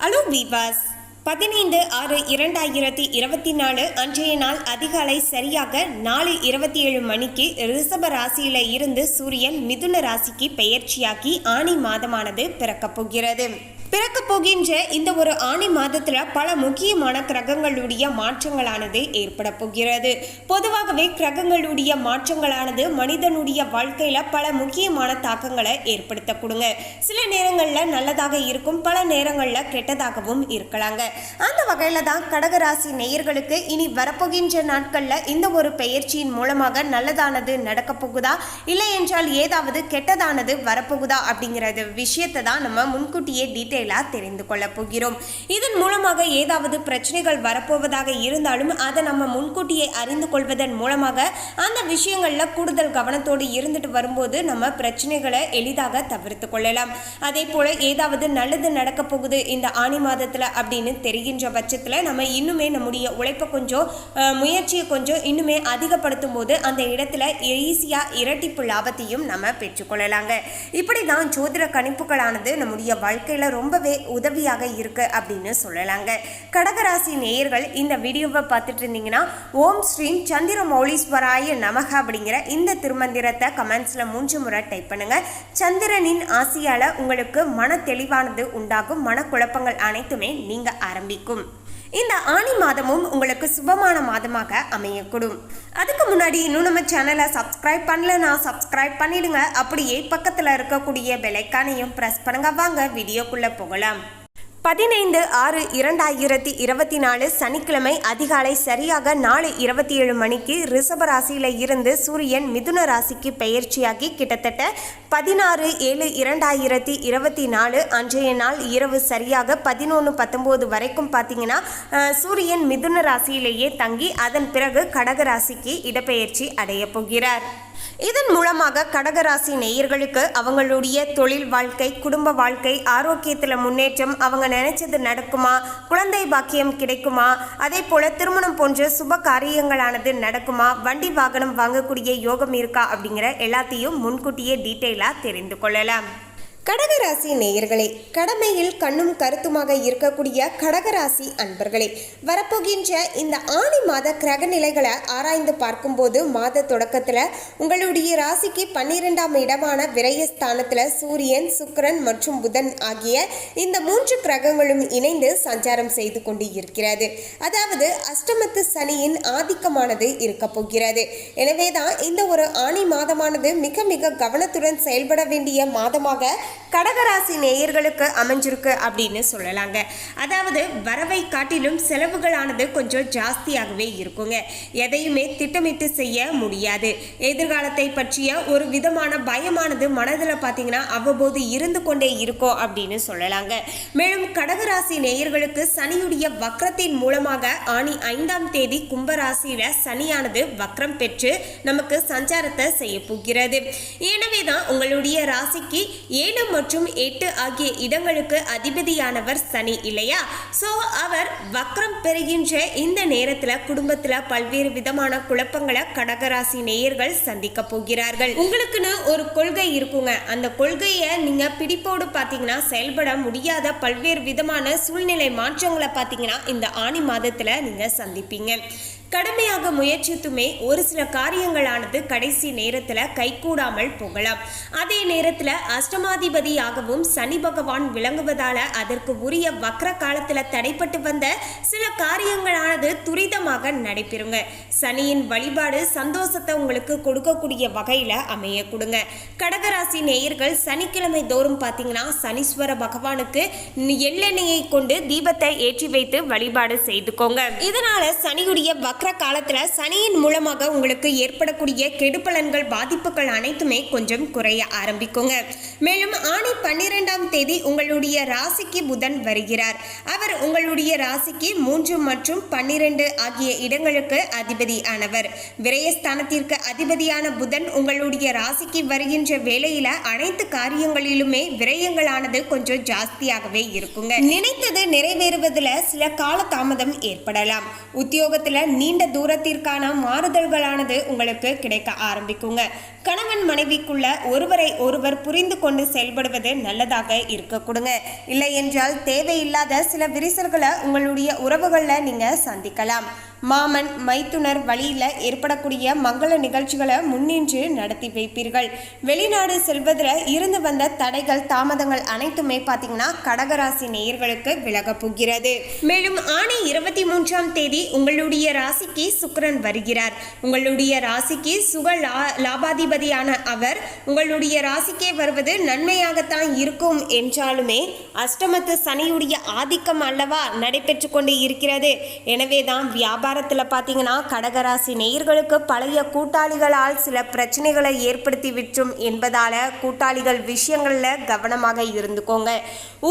Hello வீவாஸ். பதினைந்து ஆறு இரண்டாயிரத்தி இருபத்தி நாலு அன்றைய நாள் அதிகாலை சரியாக நாலு இருபத்தி ஏழு மணிக்கு ரிஷப ராசியில இருந்து சூரியன் மிதுன ராசிக்கு பெயர்ச்சியாகி ஆணி மாதமானது பிறக்கப் போகிறது. பிறக்க போகின்ற இந்த ஒரு ஆணி மாதத்துல பல முக்கியமான கிரகங்களுடைய மாற்றங்களானது ஏற்பட போகிறது. பொதுவாகவே கிரகங்களுடைய மாற்றங்களானது மனிதனுடைய வாழ்க்கையில பல முக்கியமான தாக்கங்களை ஏற்படுத்த கொடுங்க. சில நேரங்கள்ல நல்லதாக இருக்கும் பல நேரங்கள்ல கெட்டதாகவும் இருக்கலாங்க. அந்த வகையில தான் கடகராசி நேயர்களுக்கு இனி வரப்போகின்ற நாட்கள்ல இந்த ஒரு பெயர்ச்சியின் மூலமாக நல்லதானது நடக்க போகுதா? இல்லை என்றால் ஏதாவது கெட்டதானது வரப்போகுதா அப்படிங்கிறது விஷயத்தை தான் நம்ம முன்கூட்டியே டீட்டெயில் டீட்டெயிலாக தெரிந்து கொள்ள போகிறோம். இதன் மூலமாக ஏதாவது பிரச்சனைகள் வரப்போவதாக இருந்தாலும் அதை நம்ம முன்கூட்டியே அறிந்து கொள்வதன் மூலமாக அந்த விஷயங்களில் கூடுதல் கவனத்தோடு இருந்துட்டு வரும்போது நம்ம பிரச்சனைகளை எளிதாக தவிர்த்து கொள்ளலாம். அதே போல ஏதாவது நல்லது நடக்க போகுது இந்த ஆணி மாதத்தில் அப்படின்னு தெரிகின்ற பட்சத்தில் நம்ம இன்னுமே நம்முடைய உழைப்பை கொஞ்சம் முயற்சியை கொஞ்சம் இன்னுமே அதிகப்படுத்தும் போது அந்த இடத்துல ஈஸியாக இரட்டிப்பு லாபத்தையும் நம்ம பெற்றுக்கொள்ளலாங்க இப்படி தான் ஜோதிட கணிப்புகளானது நம்முடைய வாழ்க்கையில் ரொம்பவே உதவியாக இருக்கு அப்படின்னு சொல்லலாங்க. கடகராசி நேயர்கள் இந்த வீடியோவை பார்த்துட்டு இருந்தீங்கன்னா ஓம் ஸ்ரீம் சந்திர மௌலீஸ்வராய நமக அப்படிங்கிற இந்த திருமந்திரத்தை கமெண்ட்ஸில் மூன்று முறை டைப் பண்ணுங்க. சந்திரனின் ஆசையால் உங்களுக்கு மன தெளிவானது உண்டாகும் மனக்குழப்பங்கள் அனைத்துமே நீங்கள் ஆரம்பிக்கும். இந்த ஆணி மாதமும் உங்களுக்கு சுபமான மாதமாக அமையக்கூடும். அதுக்கு முன்னாடி இன்னும் நம்ம சேனலை சப்ஸ்கிரைப் பண்ணலனா சப்ஸ்கிரைப் பண்ணிடுங்க. அப்படியே பக்கத்தில் இருக்கக்கூடிய பெலைக்கானையும் ப்ரெஸ் பண்ணுங்க. வாங்க வீடியோக்குள்ளே போகலாம். பதினைந்து ஆறு இரண்டாயிரத்தி இருபத்தி நாலு சனிக்கிழமை அதிகாலை சரியாக நாலு இருபத்தி ஏழு மணிக்கு ரிஷப ராசியில இருந்து சூரியன் மிதுன ராசிக்கு பெயர்ச்சியாகி கிட்டத்தட்ட பதினாறு ஏழு இரண்டாயிரத்தி இருபத்தி நாலு அன்றைய நாள் இரவு சரியாக பதினொன்று பத்தொம்போது வரைக்கும் பார்த்தீங்கன்னா சூரியன் மிதுன ராசியிலேயே தங்கி அதன் பிறகு கடக ராசிக்கு இடப்பெயர்ச்சி அடைய போகிறார். இதன் மூலமாக கடகராசி நேயர்களுக்கு அவங்களுடைய தொழில் வாழ்க்கை குடும்ப வாழ்க்கை ஆரோக்கியத்தில் முன்னேற்றம் அவங்க நினைச்சது நடக்குமா குழந்தை பாக்கியம் கிடைக்குமா அதே போல திருமணம் போன்ற சுப காரியங்களானது நடக்குமா வண்டி வாகனம் வாங்கக்கூடிய யோகம் இருக்கா அப்படிங்கிற எல்லாத்தையும் முன்கூட்டியே டீட்டெயிலாக தெரிந்து கொள்ளலாம். கடகராசி நேயர்களே கடமையில் கண்ணும் கருத்துமாக இருக்கக்கூடிய கடகராசி அன்பர்களே வரப்போகின்ற இந்த ஆணி மாத கிரக நிலைகளை ஆராய்ந்து பார்க்கும்போது மாத தொடக்கத்தில் உங்களுடைய ராசிக்கு பன்னிரெண்டாம் இடமான விரயஸ்தானத்தில் சூரியன் சுக்கரன் மற்றும் புதன் ஆகிய இந்த மூன்று கிரகங்களும் இணைந்து சஞ்சாரம் செய்து கொண்டு இருக்கிறது அதாவது அஷ்டமத்து சனியின் ஆதிக்கமானது இருக்க போகிறது. எனவே தான் இந்த ஒரு ஆணி மாதமானது மிக மிக கவனத்துடன் செயல்பட வேண்டிய மாதமாக கடகராசி நேயர்களுக்கு அமைஞ்சிருக்கு அப்படின்னு சொல்லலாங்க. அதாவது வரவை காட்டிலும் செலவுகளானது கொஞ்சம் ஜாஸ்தியாகவே இருக்குங்க. எதையுமே திட்டமிட்டு செய்ய முடியாது. எதிர்காலத்தை பற்றிய ஒரு விதமான பயமானது மனதில் பார்த்தீங்கன்னா அவ்வப்போது இருந்து கொண்டே இருக்கும் அப்படின்னு சொல்லலாங்க. மேலும் கடகராசி நேயர்களுக்கு சனியுடைய வக்ரத்தின் மூலமாக ஆணி ஐந்தாம் தேதி கும்பராசியில சனியானது வக்ரம் பெற்று நமக்கு சஞ்சாரத்தை செய்ய போகிறது. எனவே தான் உங்களுடைய ராசிக்கு ஏழு மற்றும் எட்டு ஆகிய இடங்களுக்கு அதிபதியானவர் சனி இல்லையா? ஸோ அவர் வக்ரம் பெறுகின்ற இந்த நேரத்தில் குடும்பத்தில் பல்வேறு விதமான குழப்பங்களை கடகராசி நேயர்கள் சந்திக்க போகிறார்கள். உங்களுக்குன்னு ஒரு கொள்கை இருக்குங்க. அந்த கொள்கையை நீங்கள் பிடிப்போடு பார்த்தீங்கன்னா செயல்பட முடியாத பல்வேறு விதமான சூழ்நிலை மாற்றங்களை பார்த்தீங்கன்னா இந்த ஆணி மாதத்தில் நீங்கள் சந்திப்பீங்க. கடுமையாக முயற்சித்துமே ஒரு சில காரியங்களானது கடைசி நேரத்தில் கைகூடாமல் போகலாம். அதே நேரத்தில் அஷ்டமாதிபதியாகவும் சனி பகவான் விளங்குவதால அதற்கு உரிய வக்ர காலத்தில் தடைப்பட்டு வந்த சில காரியங்களானது துரிதமாக நடைபெறுங்க. சனியின் வழிபாடு சந்தோஷத்தை உங்களுக்கு கொடுக்கக்கூடிய வகையில் அமைய கொடுங்க. கடகராசி நேயர்கள் சனிக்கிழமை தோறும் பார்த்தீங்கன்னா சனீஸ்வர பகவானுக்கு எள்ளெண்ணெயை கொண்டு தீபத்தை ஏற்றி வைத்து வழிபாடு செய்துக்கோங்க. இதனால சனியுடைய வக்ர காலத்தில் சனியின் மூலமாக உங்களுக்கு ஏற்படக்கூடிய கெடுபலன்கள் பாதிப்புகள் அனைத்துமே கொஞ்சம் குறைய ஆரம்பிக்குங்க. மேலும் ஆணி பன்னிரெண்டாம் தேதி உங்களுடைய ராசிக்கு புதன் வருகிறார். அவர் உங்களுடைய ராசிக்கு மூன்று மற்றும் பன்னிரண்டு ஆகிய இடங்களுக்கு அதிபதி ஆனவர் விரயஸ்தானத்திற்கு அதிபதியான புதன் உங்களுடைய ராசிக்கு வருகின்ற வேளையில அனைத்து காரியங்களிலுமே விரயங்களானது கொஞ்சம் ஜாஸ்தியாகவே இருக்குங்க. நினைத்தது நிறைவேறுவதில் சில கால தாமதம் ஏற்படலாம். உத்தியோகத்துல நீண்ட தூரத்திற்கான மாறுதல்களானது உங்களுக்கு கிடைக்க ஆரம்பிக்குங்க. கணவன் மனைவிக்குள்ள ஒருவரை ஒருவர் புரிந்து கொண்டு செயல்படுவது நல்லதாக இருக்க கொடுங்க. இல்லை என்றால் தேவையில்லாத சில விரிசல்களை உங்களுடைய உறவுகளில் நீங்கள் சந்திக்கலாம். மாமன் மைத்துனர் வழியில் ஏற்படக்கூடிய மங்கள நிகழ்ச்சிகளை முன்னின்று நடத்தி வைப்பீர்கள். வெளிநாடு செல்வதில் இருந்து வந்த தடைகள் தாமதங்கள் அனைத்துமே பார்த்தீங்கன்னா கடகராசி நேயர்களுக்கு விலக போகிறது. மேலும் ஆணை இருபத்தி மூன்றாம் தேதி உங்களுடைய ராசிக்கு சுக்கரன் வருகிறார். உங்களுடைய ராசிக்கு சுக லா- லாபாதிபதியான அவர் உங்களுடைய ராசிக்கே வருவது நன்மையாகத்தான் இருக்கும் என்றாலுமே அஷ்டமத்து சனியுடைய ஆதிக்கம் அல்லவா நடைபெற்று கொண்டு இருக்கிறது. எனவே தான் வியாபாரத்தில் பார்த்தீங்கன்னா கடகராசி நேயர்களுக்கு பழைய கூட்டாளிகளால் சில பிரச்சனைகளை ஏற்படுத்தி விற்றும் என்பதால கூட்டாளிகள் விஷயங்களில் கவனமாக இருந்துக்கோங்க.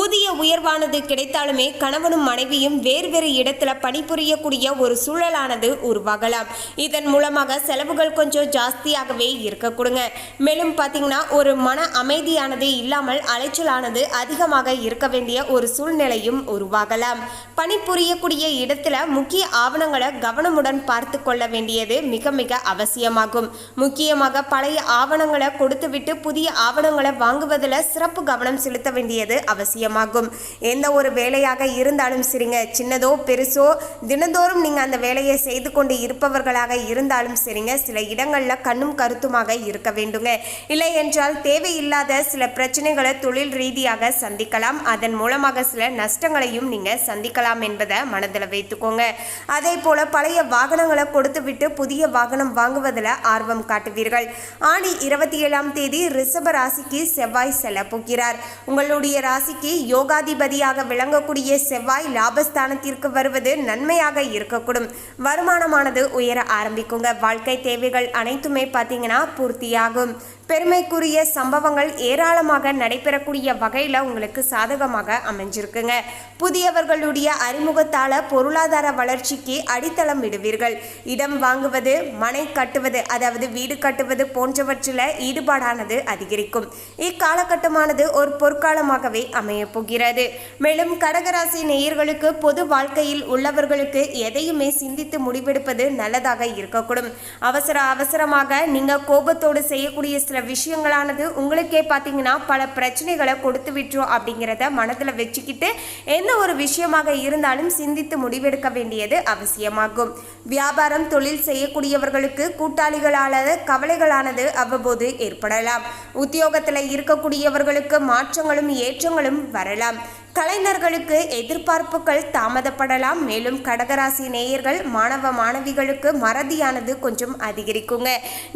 ஊதிய உயர்வானது கிடைத்தாலுமே கணவனும் மனைவியும் வேறு வேறு இடத்துல பணிபுரியக்கூடிய ஒரு சூழலானது உருவாகலாம். இதன் மூலமாக செலவுகள் கொஞ்சம் ஜாஸ்தியாகவே இருக்க கொடுங்க. மேலும் பார்த்தீங்கன்னா ஒரு மன அமைதியானது இல்லாமல் அலைச்சலானது அதிகமாக இருக்க வேண்டிய ஒரு சூழ்நிலையும் உருவாகலாம். பணிபுரியக்கூடிய இடத்துல முக்கிய ஆவணங்களை கவனமுடன் பார்த்து கொள்ள வேண்டியது மிக மிக அவசியமாகும். முக்கியமாக பழைய ஆவணங்களை கொடுத்துவிட்டு புதிய ஆவணங்களை வாங்குவதில் சிறப்பு கவனம் செலுத்த வேண்டியது அவசியமாகும். எந்த ஒரு வேலையாக இருந்தாலும் சரிங்க. சின்னதோ பெருசோ தினந்தோறும் நீங்கள் அந்த வேலையை செய்து கொண்டு இருப்பவர்களாக இருந்தாலும் சரிங்க. சில இடங்களில் கண்ணும் கருத்துமாக இருக்க வேண்டுங்க. இல்லை என்றால் தேவையில்லாத சில பிரச்சனைகளை தொழில் ரீதியாக சந்திக்கலாம். அதன் மூலமாக சில நஷ்டங்களையும் நீங்கள் சந்திக்கலாம் என்பதை மனதில் வைத்துக்கோங்க. அதே போல பழைய வாகனங்களை கொடுத்துவிட்டு புதிய வாகனம் வாங்குவதில் ஆர்வம் காட்டுவீர்கள். ஆணி இருபத்தி ஏழாம் தேதி ரிஷப ராசிக்கு செவ்வாய் செல்ல போகிறார். உங்களுடைய ராசிக்கு யோகாதிபதியாக விளங்கக்கூடிய செவ்வாய் லாபஸ்தானத்திற்கு வருவது நன்மையாக இருக்கக்கூடும். வருமானமானது உயர ஆரம்பிக்குங்க. வாழ்க்கை தேவைகள் அனைத்துமே பார்த்தீங்கன்னா പൂർത്തിയാകും. பெருமைக்குரிய சம்பவங்கள் ஏராளமாக நடைபெறக்கூடிய வகையில் உங்களுக்கு சாதகமாக அமைஞ்சிருக்குங்க. புதியவர்களுடைய அறிமுகத்தால் பொருளாதார வளர்ச்சிக்கு அடித்தளம் விடுவீர்கள் இடம் வாங்குவது மனை கட்டுவது அதாவது வீடு கட்டுவது போன்றவற்றில் ஈடுபாடானது அதிகரிக்கும். இக்காலகட்டமானது ஒரு பொற்காலமாகவே அமையப் போகிறது. மேலும் கடகராசி நேயர்களுக்கு பொது வாழ்க்கையில் உள்ளவர்களுக்கு எதையுமே சிந்தித்து முடிவெடுப்பது நல்லதாக இருக்கக்கூடும். அவசர அவசரமாக நீங்கள் கோபத்தோடு செய்யக்கூடிய சில விஷயங்களானது உங்களுக்கே பார்த்தீங்கன்னா பல பிரச்சனைகளை கொடுத்து விட்டுரும் அப்படிங்கிறத மனதில் வச்சுக்கிட்டு எந்த ஒரு விஷயமாக இருந்தாலும் சிந்தித்து முடிவெடுக்க வேண்டியது அவசியமாகும். வியாபாரம் தொழில் செய்யக்கூடியவர்களுக்கு கூட்டாளிகளால கவலைகளானது அவ்வப்போது ஏற்படலாம். உத்தியோகத்தில் இருக்கக்கூடியவர்களுக்கு மாற்றங்களும் ஏற்றங்களும் வரலாம். கலைஞர்களுக்கு எதிர்பார்ப்புகள் தாமதப்படலாம். மேலும் கடகராசி நேயர்கள் மாணவ மாணவிகளுக்கு மறதியானது கொஞ்சம் அதிகரிக்குங்க.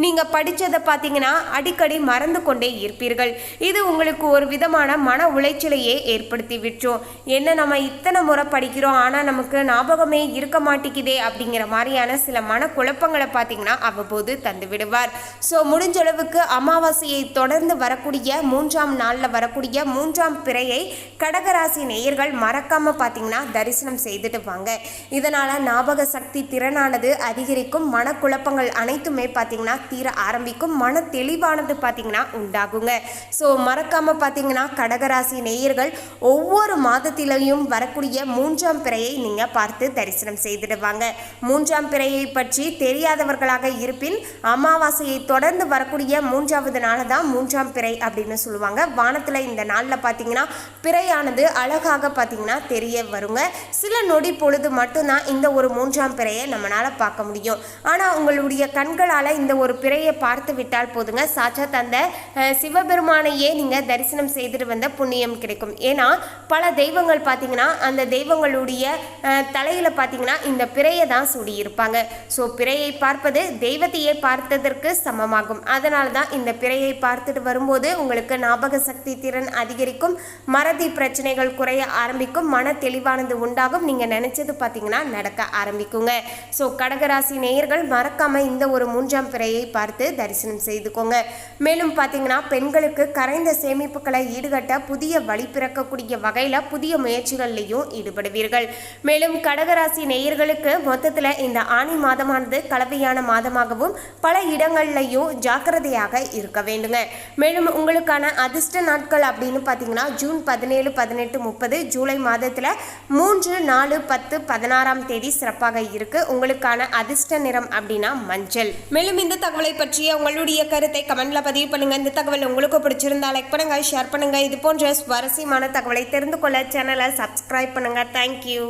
நீங்க படிச்சதை பார்த்தீங்கன்னா அடிக்கடி மறந்து கொண்டே இருப்பீர்கள். இது உங்களுக்கு ஒரு விதமான மன உளைச்சலையே ஏற்படுத்தி விட்டோம் என்ன நம்ம இத்தனை முறை படிக்கிறோம் ஆனால் நமக்கு ஞாபகமே இருக்க மாட்டேங்குதே அப்படிங்கிற மாதிரியான சில மன குழப்பங்களை பார்த்தீங்கன்னா அவ்வப்போது தந்து விடுவார். ஸோ முடிஞ்ச அளவுக்கு அமாவாசையை தொடர்ந்து வரக்கூடிய மூன்றாம் நாளில் வரக்கூடிய மூன்றாம் பிறையை கடகராசி நேயர்கள் மறக்காம பார்த்தீங்கன்னா தரிசனம் செய்துட்டு வாங்க. இதனால ஞாபக சக்தி திறனானது அதிகரிக்கும். மனக்குழப்பங்கள் அனைத்துமே பார்த்தீங்கன்னா தீர ஆரம்பிக்கும். மன தெளிவானது பார்த்தீங்கன்னா உண்டாகுங்க. ஸோ மறக்காம பார்த்தீங்கன்னா கடகராசி நேயர்கள் ஒவ்வொரு மாதத்திலையும் வரக்கூடிய மூன்றாம் பிறையை நீங்க பார்த்து தரிசனம் செய்துடுவாங்க மூன்றாம் பிறையை பற்றி தெரியாதவர்களாக இருப்பின் அமாவாசையை தொடர்ந்து வரக்கூடிய மூன்றாவது நாள் தான் மூன்றாம் பிறை அப்படின்னு சொல்லுவாங்க. வானத்தில் இந்த நாளில் பார்த்தீங்கன்னா பிறையானது அழகாக பார்த்தீங்கன்னா தெரிய வருங்க. சில நொடி பொழுது மட்டும்தான் இந்த ஒரு மூன்றாம் பிறையை நம்மளால் பார்க்க முடியும். ஆனால் உங்களுடைய கண்களால் இந்த ஒரு பிறையை பார்த்து விட்டால் போதுங்க. சாட்சாத் அந்த சிவபெருமானையே நீங்கள் தரிசனம் செய்துட்டு வந்த புண்ணியம் கிடைக்கும். ஏன்னா பல தெய்வங்கள் பார்த்தீங்கன்னா அந்த தெய்வங்களுடைய தலையில் தலையில பார்த்தீங்கன்னா இந்த பிறையை தான் சூடியிருப்பாங்க. ஸோ பிறையை பார்ப்பது தெய்வத்தையே பார்த்ததற்கு சமமாகும். அதனால தான் இந்த பிறையை பார்த்துட்டு வரும்போது உங்களுக்கு ஞாபக சக்தி திறன் அதிகரிக்கும். மறதி பிரச்சனைகள் குறைய ஆரம்பிக்கும் மன தெளிவானது உண்டாகும். நீங்கள் நினைச்சது பார்த்தீங்கன்னா நடக்க ஆரம்பிக்குங்க. ஸோ கடகராசி நேயர்கள் மறக்காம இந்த ஒரு மூன்றாம் பிறையை பார்த்து தரிசனம் செய்துக்கோங்க. மேலும் பார்த்தீங்கன்னா பெண்களுக்கு கரைந்த சேமிப்புகளை ஈடுகட்ட புதிய வழி பிறக்கக்கூடிய வகையில் புதிய முயற்சிகள்லையும் ஈடுபடுவீர்கள். மேலும் கடகராசி நேயர்களுக்கு மொத்தத்தில் இந்த ஆணி மாதமானது கலவையான மாதமாகவும் பல இடங்கள்லையும் ஜாக்கிரதையாக இருக்க வேண்டுங்க. மேலும் உங்களுக்கான அதிர்ஷ்ட நாட்கள் அப்படின்னு பார்த்தீங்கன்னா ஜூன் பதினேழு பதினெட்டு பதினெட்டு முப்பது ஜூலை மாதத்தில் மூன்று நாலு பத்து பதினாறாம் தேதி சிறப்பாக இருக்கு. உங்களுக்கான அதிர்ஷ்ட நிறம் அப்படின்னா மஞ்சள். மேலும் இந்த தகவலை பற்றிய உங்களுடைய கருத்தை கமெண்ட்ல பதிவு பண்ணுங்க. இந்த தகவல் உங்களுக்கு பிடிச்சிருந்தா லைக் பண்ணுங்க ஷேர் பண்ணுங்க. இது போன்ற சுவாரஸ்யமான தகவலை தெரிந்து கொள்ள சேனலை சப்ஸ்கிரைப் பண்ணுங்க. தேங்க்யூ